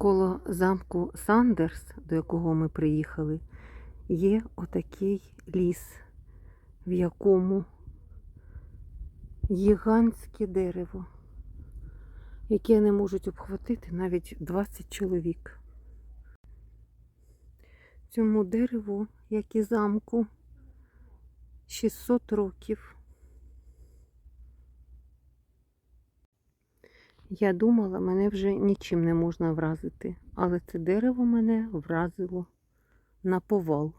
Коло замку Сандерс, до якого ми приїхали, є отакий ліс, в якому гігантське дерево, яке не можуть обхватити навіть 20 чоловік. Цьому дереву, як і замку, 600 років. Я думала, мене вже нічим не можна вразити, але це дерево мене вразило на повал.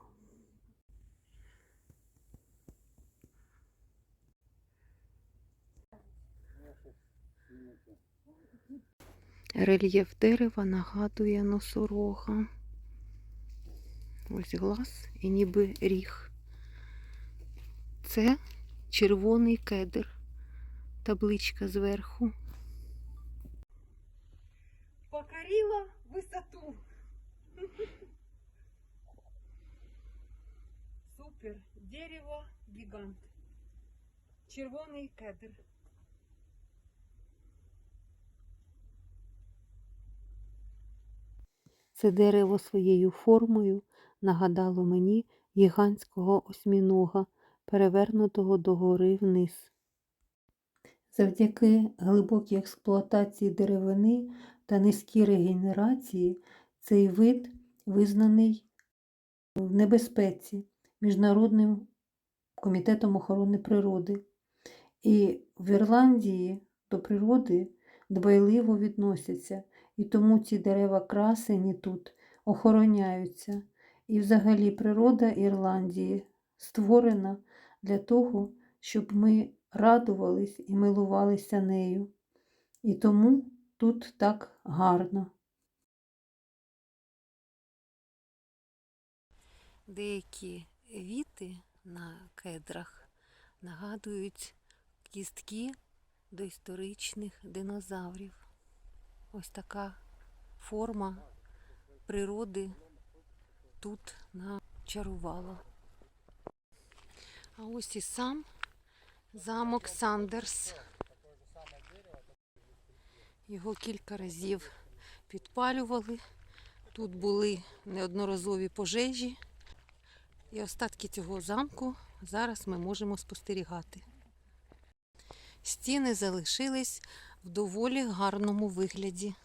Рельєф дерева нагадує носорога. Ось глаз і ніби ріг. Це червоний кедр, табличка зверху. Покорила высоту. Супер. Дерево гигант. Червоний кедр. Це дерево своєю формою нагадало мені гігантського осьмінога, перевернутого догори вниз. Завдяки глибокій експлуатації деревини та низькій регенерації цей вид визнаний в небезпеці Міжнародним комітетом охорони природи. І в Ірландії до природи дбайливо відносяться, і тому ці дерева красені тут охороняються. І взагалі природа Ірландії створена для того, щоб ми радувались і милувалися нею. І тому тут так гарно. Деякі віти на кедрах нагадують кістки доісторичних динозаврів. Ось така форма природи тут начарувала. А ось і сам замок Сандерс. Його кілька разів підпалювали. Тут були неодноразові пожежі. І остатки цього замку зараз ми можемо спостерігати. Стіни залишились в доволі гарному вигляді.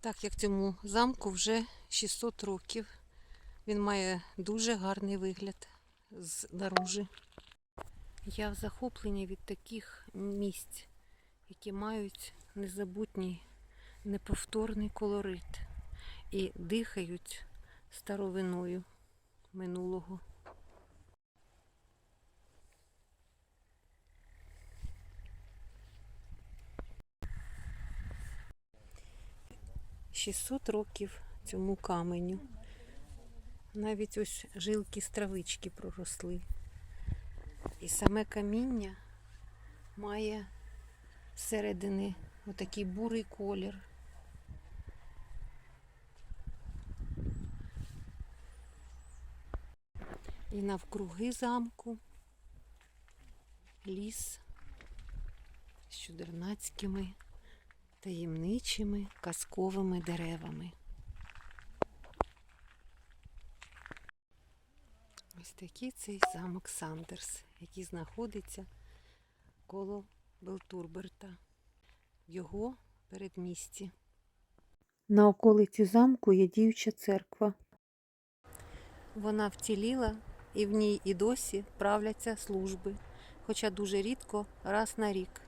Так як цьому замку вже 600 років. Він має дуже гарний вигляд знаружи. Я в захопленні від таких місць, які мають незабутній, неповторний колорит і дихають старовиною минулого. Шістсот років цьому каменю. Навіть ось жилки з травички проросли. І саме каміння має зсередини отакий бурий колір. І навкруги замку ліс з чудернацькими, таємничими казковими деревами. Ось такий цей замок Сандерс, який знаходиться коло Белтурберта, в його передмісті. На околиці замку є діюча церква. Вона вціліла і в ній і досі правляться служби, хоча дуже рідко раз на рік.